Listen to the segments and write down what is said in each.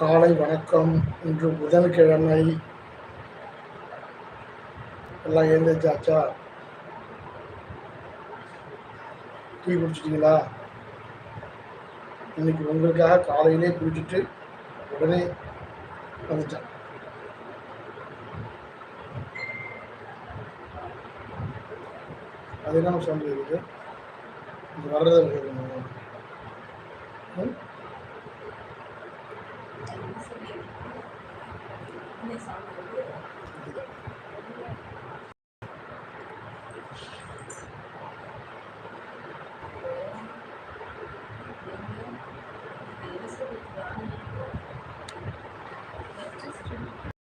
காலை வணக்கம். இன்று புதன்கிழமை. எல்லாம் எழுந்திரிச்சாச்சா டீ குடிச்சிட்டீங்களா? இன்னைக்கு உங்களுக்காக காலையிலே குடிச்சிட்டு உடனே வந்துட்டேன். அதுதான் சொல்ல இருக்குது இது? வர்றதை கேட்கணும்.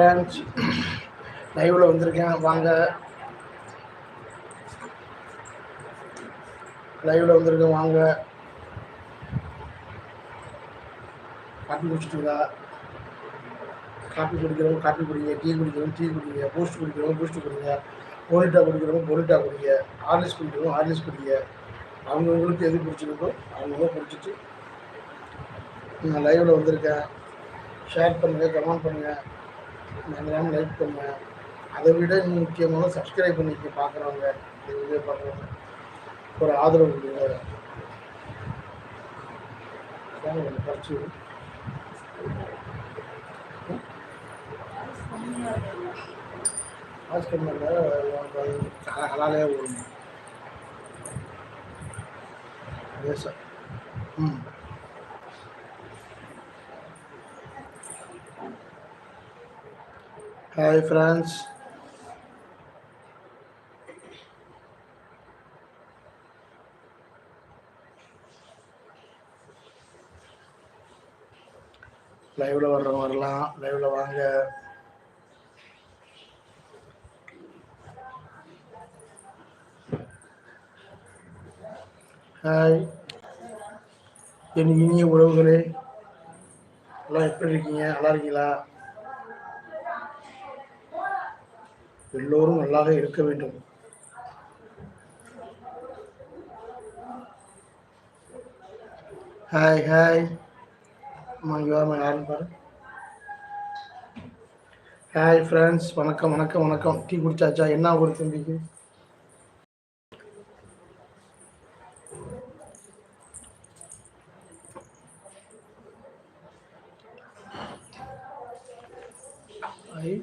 ஃப்ரெண்ட்ஸ் லைவில் வந்திருக்கேன். வாங்க. லைவில் வந்திருக்கேன். வாங்க. காப்பி குடிச்சிட்டீங்களா காப்பி குடிக்கிறவங்க காப்பி குடிங்க. டீ குடிக்கிறவங்க டீ குடிங்க. பூஸ்ட் குடிக்கிறவங்க பூஸ்ட் குடிங்க. போனிட்டா குடிக்கிறவங்க போனிட்டா குடிங்க. ஹார்லிக்ஸ் குடிக்கிறவங்க ஹார்லிக்ஸ் குடிங்க. அவங்கவுங்களுக்கு எது பிடிச்சிருக்கோ அவங்கவுங்க பிடிச்சிட்டு நான் லைவில் வந்திருக்கேன். ஷேர் பண்ணுங்கள் கமெண்ட் பண்ணுங்கள் மறந்துடாம லைக் பண்ணுங்க அதை விட இன்னும் முக்கியமான சப்ஸ்கிரைப் பண்ணிக்க பார்க்குறவங்க இந்த வீடியோ பார்க்குறவங்க ஒரு ஆதரவு கொடுங்க. அதான் குறைச்சி ஹாஸ்பிட்டலில் ஹலாலே ஓடும் லேசா ம். ஹாய் ஃப்ரெண்ட்ஸ் லைவ்ல வர்றவங்க வரலாம். லைவ்ல வாங்க. ஹாய் என் இனிய உறவுகளே எல்லாம் எப்படி இருக்கீங்க? நல்லா இருக்கீங்களா? எல்லோரும் நல்லாக இருக்க வேண்டும். ஹாய் ஹாய் அம்மா இங்கே வாமா பாரு ஹாய் ஃப்ரெண்ட்ஸ் வணக்கம் வணக்கம் வணக்கம். டீ குடிச்சாச்சா? என்ன ஒரு தம்பிக்கு ஹாய்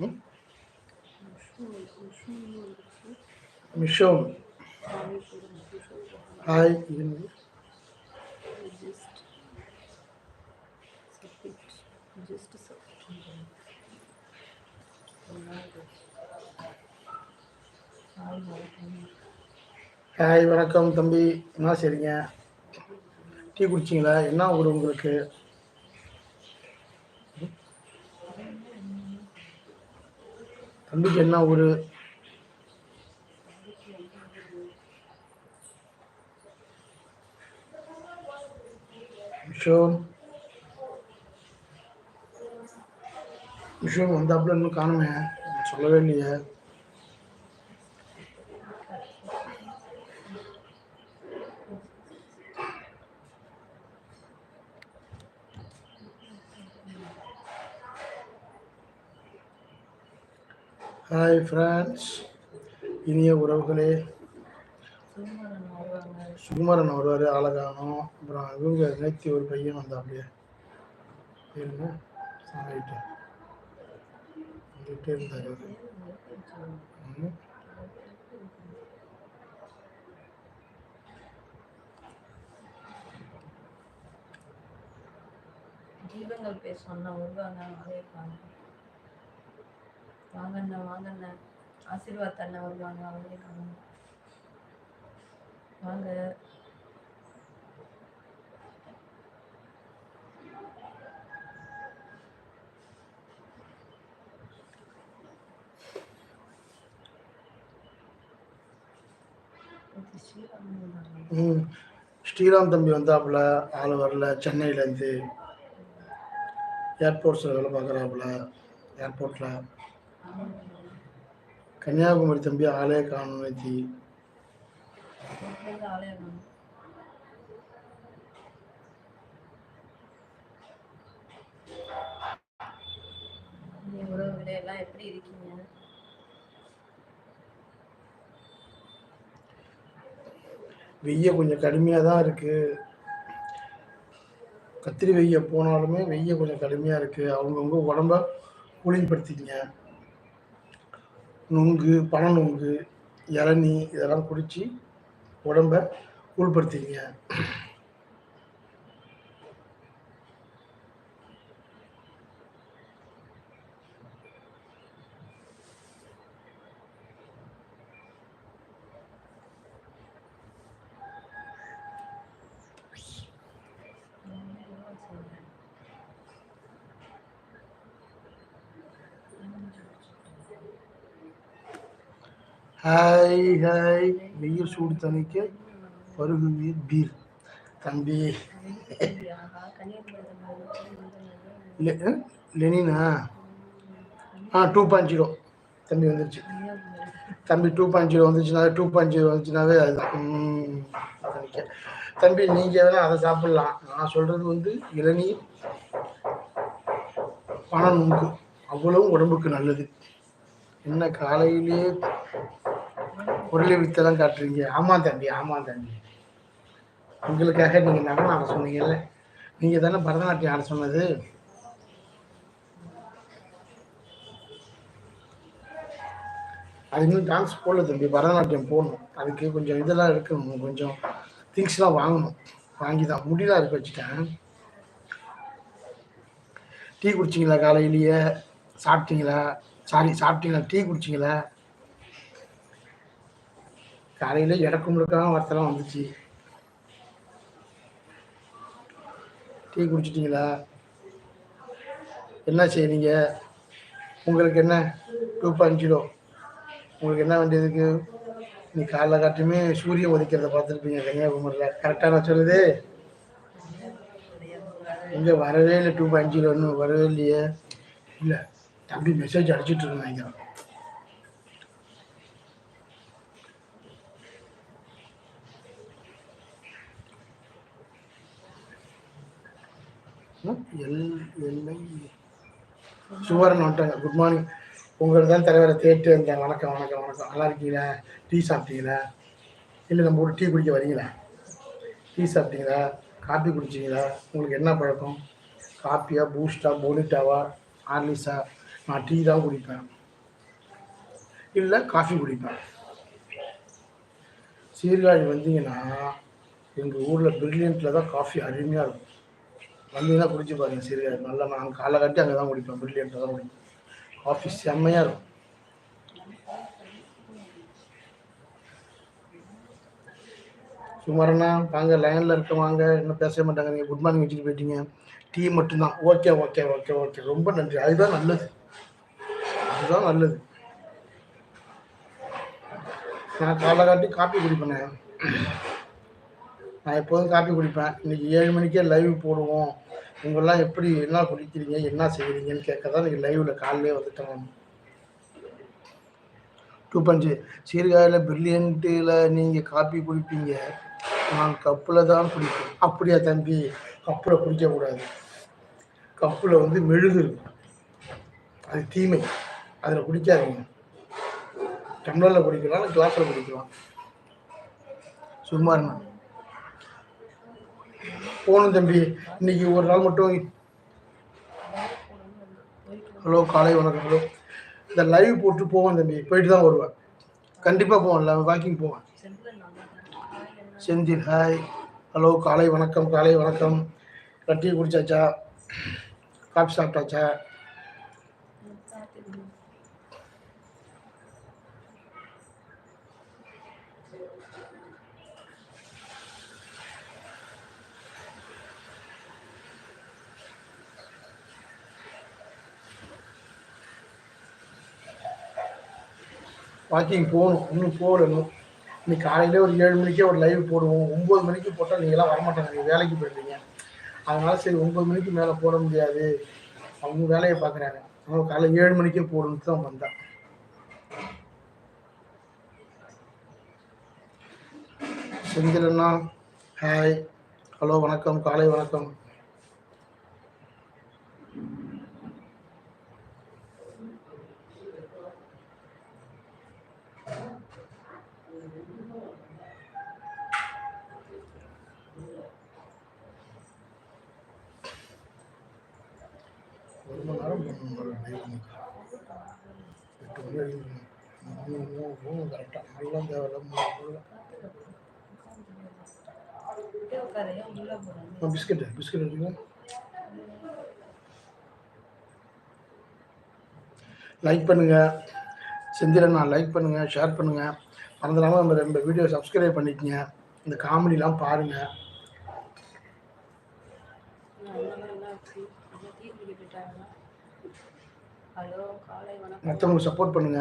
ம் மிஷோன் ஹாய் ஹாய் வணக்கம் தம்பி. என்ன செய்றீங்க? டீ குடிச்சிங்களா? என்ன ஊர் உங்களுக்கு? தம்பிக்கு என்ன ஊர்? மிஷோன் மிஷோன் வந்தாப்புல இன்னும் காணுமே சொல்லவே இல்லையே ஹாய் ஃப்ரெண்ட்ஸ் இனிய உறவுகளே சுகுமாரன் வருவார் ஆளகானம் அப்புறம் இவங்க நேத்தி ஒரு பையன் வந்தா அப்படியே இருங்க ரைட்டு வந்துகிட்டே இருந்தார். ஜீவங்கள் பேர் சொன்ன வருவாங்க காணும். வாங்கண்ணா வாங்கண்ணா. ஆசீர்வாத் அண்ணா வருவாங்க காணும். வாங்க. ம். ஸ்ரீராம் தம்பி வந்தாப்புல ஆள் வரல சென்னையிலேருந்து ஏர்போர்ட்ஸில் வேலை பார்க்குறாப்புல ஏர்போர்ட்டில் கன்னியாகுமரி தம்பி ஆளே காணும் நேத்தி வீட்டிலேருந்து ஆளே வேணும் நீ உறவுகளே எல்லாம் எப்படி இருக்கீங்க வெய்ய கொஞ்சம் கடுமையாக தான் இருக்குது கத்திரி வெய்ய போனாலுமே வெய்ய கொஞ்சம் கடுமையாக இருக்குது அவங்கவுங்க உடம்ப கூலிங்படுத்திக்கிங்க நுங்கு பனை நுங்கு இளநி இதெல்லாம் குடித்து உடம்ப கூழ்படுத்திக்கங்க ஹாய் ஹாய். வெயில் சூடு தணிக்க பருகுவீர் பீர். தம்பி. லெ லெனினா? ஆ டூ பாயிண்ட் ஜீரோ தம்பி வந்துருச்சு. தம்பி டூ பாயிண்ட் ஜீரோ வந்துச்சுனாவே டூ பாயிண்ட் ஜீரோ வந்துச்சுனாவே அதுதான். தம்பி நீங்கள் வேணால் அதை சாப்பிட்லாம். நான் சொல்கிறது வந்து இளநீர் பணம் நுங்கு அவ்வளவும் உடம்புக்கு நல்லது. என்ன காலையிலேயே பொருளை வித்தெல்லாம் காட்டுறீங்க. ஆமாம் தம்பி ஆமாம் தம்பி. உங்களுக்காக நீங்கள் நடனம் ஆட சொன்னீங்கல்ல. நீங்கள் தானே பரதநாட்டியம் ஆட சொன்னது. அது இன்னும் டான்ஸ் போடல தம்பி பரதநாட்டியம் போடணும். அதுக்கு கொஞ்சம் இதெல்லாம் இருக்கணும். கொஞ்சம் திங்ஸ்லாம் வாங்கணும். வாங்கி தான் முடியலாம் இருக்க வச்சுட்டேன். டீ குடிச்சிங்களா காலையிலேயே? சாப்பிட்டீங்களா? சாரி சாப்பிட்டீங்களா? டீ குடிச்சிங்களா? காலையில் இடக்கு முழுக்காக வரத்தெல்லாம் வந்துச்சு. டீ குடிச்சிட்டிங்களா? என்ன செய்றீங்க? உங்களுக்கு என்ன? டூ பாயிண்ட் ஜீரோ உங்களுக்கு என்ன வேண்டியதுக்கு நீ காலைல காட்டுமே சூரியன் உதிக்கிறத பார்த்துருப்பீங்க கன்னியாகுமரியில். கரெக்டாக நான் சொல்லுது. எங்கே வரவே இல்லை டூ பாயிண்ட் ஜீரோ வரவே இல்லையே. இல்லை தம்பி மெசேஜ் அடிச்சிட்டு இருக்கேன் நினைக்கிறேன் எல் எல்லை. சுவரன் வந்துட்டாங்க. குட் மார்னிங் உங்களுக்கு தான் தலைவரை தேட்டு வந்தேன். வணக்கம் வணக்கம் வணக்கம். நல்லா இருக்கீங்களா? டீ சாப்பிட்டீங்களா? இல்லை நம்ம ஒரு டீ குடிக்க வரீங்களா? டீ சாப்பிட்டீங்களா? காப்பி குடிச்சிங்களா? உங்களுக்கு என்ன பழக்கம்? காப்பியா பூஸ்டா போனிட்டாவா ஆர்லிஸா நான் டீ தான் குடிப்பேன். இல்லை காஃபி குடிப்பேன். சீர்காழி வந்தீங்கன்னா எங்கள் ஊரில் பிரில்லியண்ட்டில் தான் காஃபி அருமையாக இருக்கும். வந்தீங்கன்னா குடிச்சு பாருங்க சரியா நல்லா நாங்கள் காலை கட்டி அங்கே தான் குடிப்பேன். பிரில்லியண்ட்டில் தான் குடிப்போம் காஃபி செம்மையாக இருக்கும். சுமாரண்ணா வாங்க லைனில் இருக்க வாங்க. இன்னும் பேசவே மாட்டாங்க. நீங்கள் குட் மார்னிங் வச்சுட்டு போயிட்டீங்க. டீ மட்டும்தான். ஓகே ஓகே ஓகே ஓகே ரொம்ப நன்றி. அதுதான் நல்லது. அதுதான் நல்லது. நான் காலை காட்டி காப்பி குடிப்பேனே. நான் எப்போதும் காப்பி குடிப்பேன். இன்னைக்கு ஏழு மணிக்கே லைவ் போடுவோம். உங்கெல்லாம் எப்படி என்ன குடிக்கிறீங்க என்ன செய்கிறீங்கன்னு கேட்க தான் இன்னைக்கு லைவில் காலையிலே வந்துட்டேன் டூ பஞ்சு சீர்காழியில் பிரில்லியண்ட்டில் நீங்கள் காப்பி குடிப்பீங்க. நான் கப்பில் தான் குடிப்பேன். அப்படியா தம்பி? கப்பில் குடிக்கக்கூடாது கப்பில் வந்து மெழுகு இருக்கும் அது தீமை. அதில் குடிக்காதீங்க. டம்ளரில் குடிக்கலாம் கிளாஸில் குடிக்கலாம். சும்மா இருங்க. போகணும் தம்பி. இன்னைக்கு ஒரு நாள் மட்டும் ஹலோ காலை வணக்கம். ஹலோ இந்த லைவ் போட்டு போவேன் தம்பி. போயிட்டு தான் வருவேன். கண்டிப்பாக போவேன். வாக்கிங் போவேன். செந்தில் ஹாய் ஹலோ காலை வணக்கம். காலை வணக்கம். கட்டி குடிச்சாச்சா? காஃபி சாப்பிட்டாச்சா? வாக்கிங் போகணும் இன்னும் போகல இன்னைக்கு காலையில ஒரு ஏழு மணிக்கே ஒரு லைவ் போடுவோம். ஒம்பது மணிக்கு போட்டால் நீங்களாம் வரமாட்டாங்க. நீங்கள் வேலைக்கு போயிடுறீங்க அதனால சரி ஒம்பது மணிக்கு மேலே போட முடியாது. அவங்க வேலையை பார்க்குறாங்க. அவங்க காலை ஏழு மணிக்கே போடணும்னு தான் வந்தான். செந்திலண்ணா ஹாய் ஹலோ வணக்கம். காலை வணக்கம். ஒரு மணி நேரம் பண்ணணும் எட்டு மணி வரைக்கும் மூணு மூணு மூணு கரெக்டாக நல்லா தேவையில்ல மூணு அப்படியே உட்காரு ஏன் உள்ள போறேன் பிஸ்கட் பிஸ்கட் லைக் பண்ணுங்க. லைக் பண்ணுங்க ஷேர் பண்ணுங்க. மறந்துடாம நம்ம ரெண்டு வீடியோ சப்ஸ்கிரைப் பண்ணிக்கங்க. இந்த காமெடிலாம் பாருங்கள் ஹலோ காலை வணக்கம். மற்றவங்களுக்கு சப்போர்ட் பண்ணுங்க.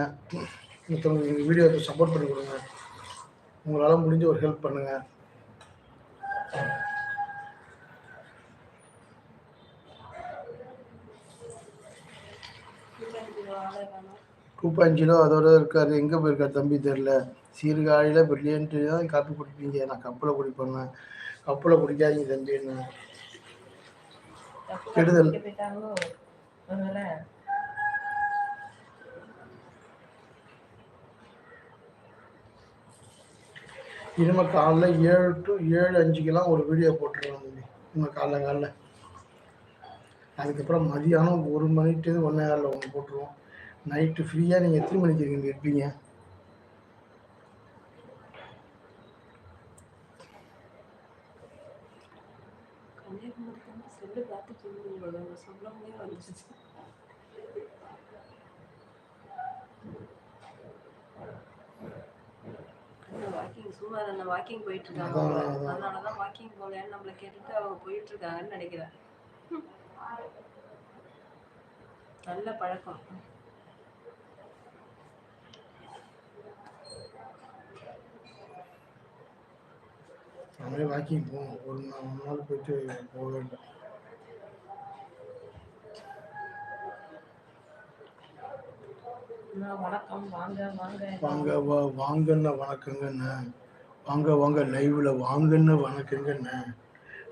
மற்றவங்களுக்கு எங்கள் வீடியோக்கு சப்போர்ட் பண்ணி கொடுங்க. உங்களால் முடிஞ்ச ஒரு ஹெல்ப் பண்ணுங்க. காலை வணக்கம் டூ பாயிண்ட் ஜீரோ அதோட இருக்காரு. எங்கே போயிருக்காரு தம்பி தெரில சீர்காழியில் பிரில்லியன்ட்டு தான் காப்பி குடிப்பீங்க. நான் கப்பில் குடிப்பேங்க கப்பில் குடிக்காதீங்க தம்பின்னு தப்பு கெடுதல். கட்டிட்டு இனிமேல் காலைல ஏழு டு ஏழு அஞ்சுக்கெல்லாம் ஒரு வீடியோ போட்டுருவேன் தம்பி. காலைல காலைல. அதுக்கப்புறம் மதியானம் ஒரு மணிட்டு ஒன்றே காலில் ஒன்று போட்டுருவோம். நைட்டு ஃப்ரீயாக நீங்கள் எத்தனை மணிக்கு இருக்கீங்க? இருப்பீங்க கன்னியாகுமரிக்கு வந்து செல்லு பார்த்து தூங்குங்களோட சொல்லவே வந்துச்சு வாக்கிங் சும்மா அந்த வாக்கிங் போயிட்டு இருக்காங்க. அதனாலதான் வாக்கிங் போகலன்னு நம்மள கேட்டுட்டு அவங்க போயிட்டு இருக்காங்கன்னு நினைக்கிறேன். நல்ல பழக்கம். நம்மளே வாக்கிங் போவோம் ஒரு நாள் ஒரு நாள் போயிட்டு இல்லை அண்ணா, வணக்கம்? வாங்க வாங்க. வாங்க வா வாங்கண்ணா வணக்கங்கண்ணா வாங்க வாங்க லைவ்ல வாங்கண்ணா வணக்கங்கண்ணா.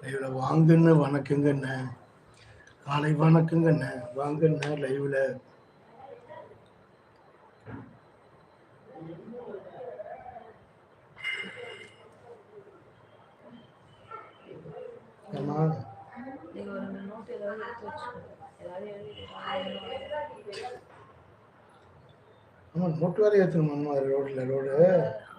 லைவ்ல வாங்கண்ணா வணக்கங்கண்ணா. காலை வணக்கங்கண்ணா. வாங்கண்ணா லைவ்ல. ஏம்மா? நீங்க ஒரு நோட் ஏதாவது எடுத்து வச்சுக்கோங்க. ஏதாவது எழுதி ஆமா நோட்டு வேற ஏற்றணுமா ரோட்ல ரோடு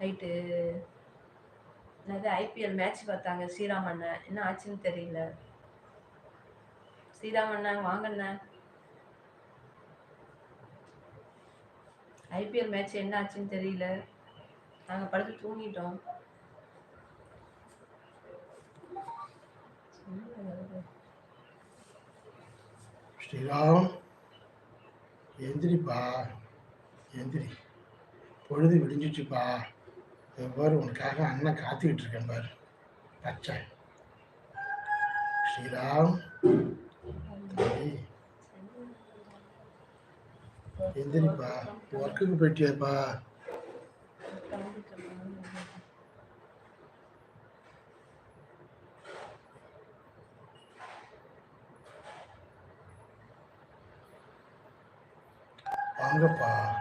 நைட்டு என்னது ஐபிஎல் மேட்ச் பார்த்தாங்க ஸ்ரீராமண்ண என்ன ஆச்சுன்னு தெரியல. ஸ்ரீராமண்ண வாங்கண்ண ஐபிஎல் மேட்ச் என்ன ஆச்சுன்னு தெரியல. நாங்கள் படுத்து தூங்கிட்டோம். ஸ்ரீராம் எந்திரிப்பா. எந்திரி. பொழுது விடிஞ்சிச்சுப்பா. பாரு உனக்காக அண்ணன் காத்துக்கிட்டு இருக்கேன் பாரு. பச்சை. ஸ்ரீராம். தம்பி. எந்திரிப்பா. ஒர்க்குக்கு போயிட்டியாப்பா? வாங்கப்பா.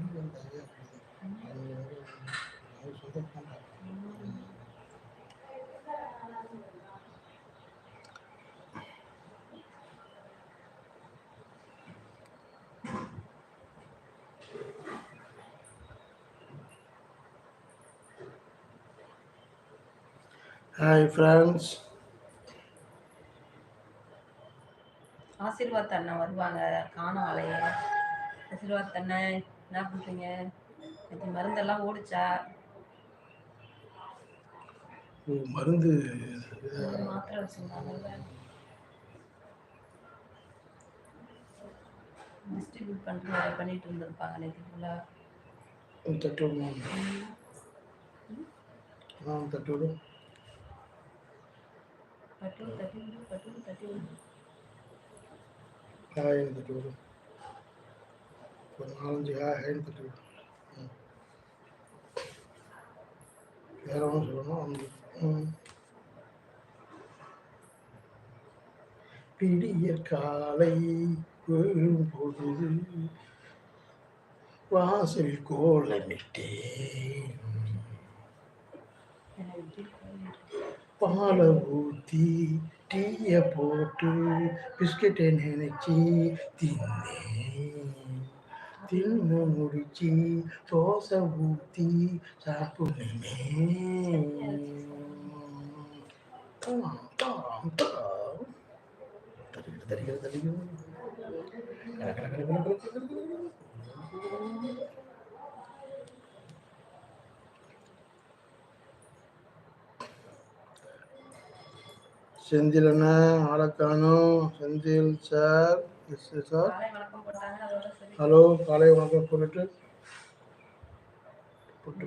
அது ஹாய் ஃப்ரெண்ட்ஸ் ஆசீர்வாத் அண்ணன் வருவாங்க. காணும் ஆளைய ஆசீர்வாத் அண்ணன் என்ன பண்றீங்க? நேற்று மருந்தெல்லாம் ஓடிச்சா? ஓ மருந்து. மாத்திரை வச்சிருந்தாங்கல்ல. டிஸ்ட்ரிபியூட் பண்ணுற பண்ணிட்டு இருந்திருப்பாங்க நேற்று ஃபுல்லாக தட்டு விடணும் ஆ தட்டு விடும் தட்டி தட்டி தட்டி தட்டி விடு. ஹாய்னு தட்டு விடும் ஒரு நாலஞ்சு ஹாய் ஹாய்னு தட்டு வேற ஒன்றும் சொல்லணும்? அவங்க பிடிய காலை விழும் பொழுது வாசல் கோலமிட்டேன் எனக்கு இப்படி கோயில். பாலை ஊற்றி டீயை போட்டு பிஸ்கெட்டை நினைச்சி தின்னேன். தின்னு முடிச்சு தோசை ஊத்தி சாப்பிடுமே. தரிக்கிறது தரிக்கிறது செந்தில் அண்ணா செந்தில் சார். எஸ் அதோட சரி. ஹலோ காலை வணக்கம் சொல்லிட்டு போட்டு